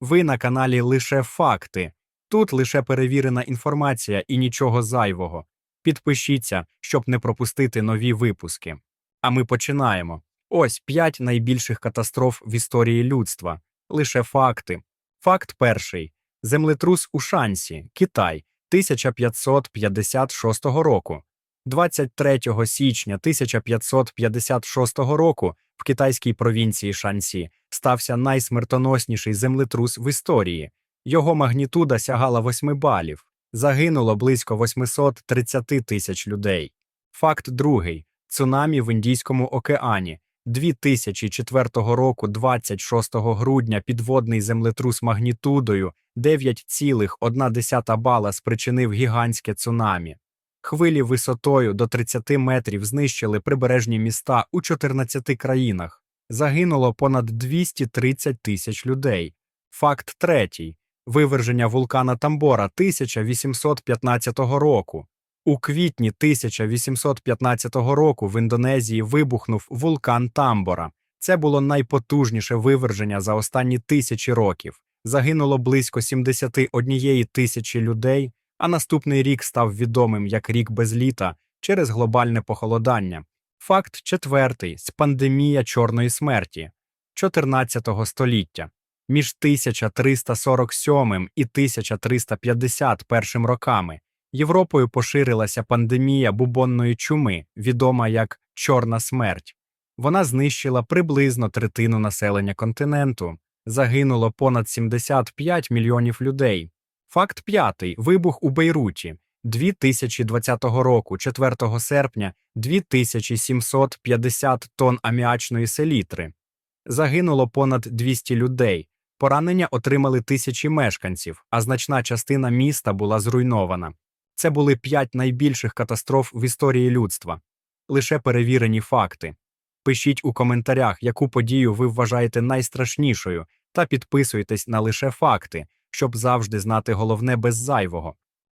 Ви на каналі Лише Факти. Тут лише перевірена інформація і нічого зайвого. Підпишіться, щоб не пропустити нові випуски. А ми починаємо. Ось п'ять найбільших катастроф в історії людства. Лише факти. Факт перший: землетрус у Шансі, Китай, 1556 року. 23 січня 1556 року в китайській провінції Шансі стався найсмертоносніший землетрус в історії. Його магнітуда сягала 8 балів. Загинуло близько 830 тисяч людей. Факт другий: цунамі в Індійському океані. 2004 року, 26 грудня, підводний землетрус магнітудою 9,1 бала спричинив гігантське цунамі. Хвилі висотою до 30 метрів знищили прибережні міста у 14 країнах. Загинуло понад 230 тисяч людей. Факт третій: виверження вулкана Тамбора 1815 року. У квітні 1815 року в Індонезії вибухнув вулкан Тамбора. Це було найпотужніше виверження за останні тисячі років. Загинуло близько 71 тисячі людей, а наступний рік став відомим як рік без літа через глобальне похолодання. Факт четвертий з пандемія чорної смерті 14 століття. Між 1347 і 1351 роками Європою поширилася пандемія бубонної чуми, відома як Чорна смерть. Вона знищила приблизно третину населення континенту, загинуло понад 75 мільйонів людей. Факт п'ятий вибух у Бейруті 2020 року, 4 серпня 2750 тонн аміачної селітри. Загинуло понад 200 людей. Поранення отримали тисячі мешканців, а значна частина міста була зруйнована. Це були п'ять найбільших катастроф в історії людства. Лише перевірені факти. Пишіть у коментарях, яку подію ви вважаєте найстрашнішою, та підписуйтесь на лише факти, щоб завжди знати головне без зайвого.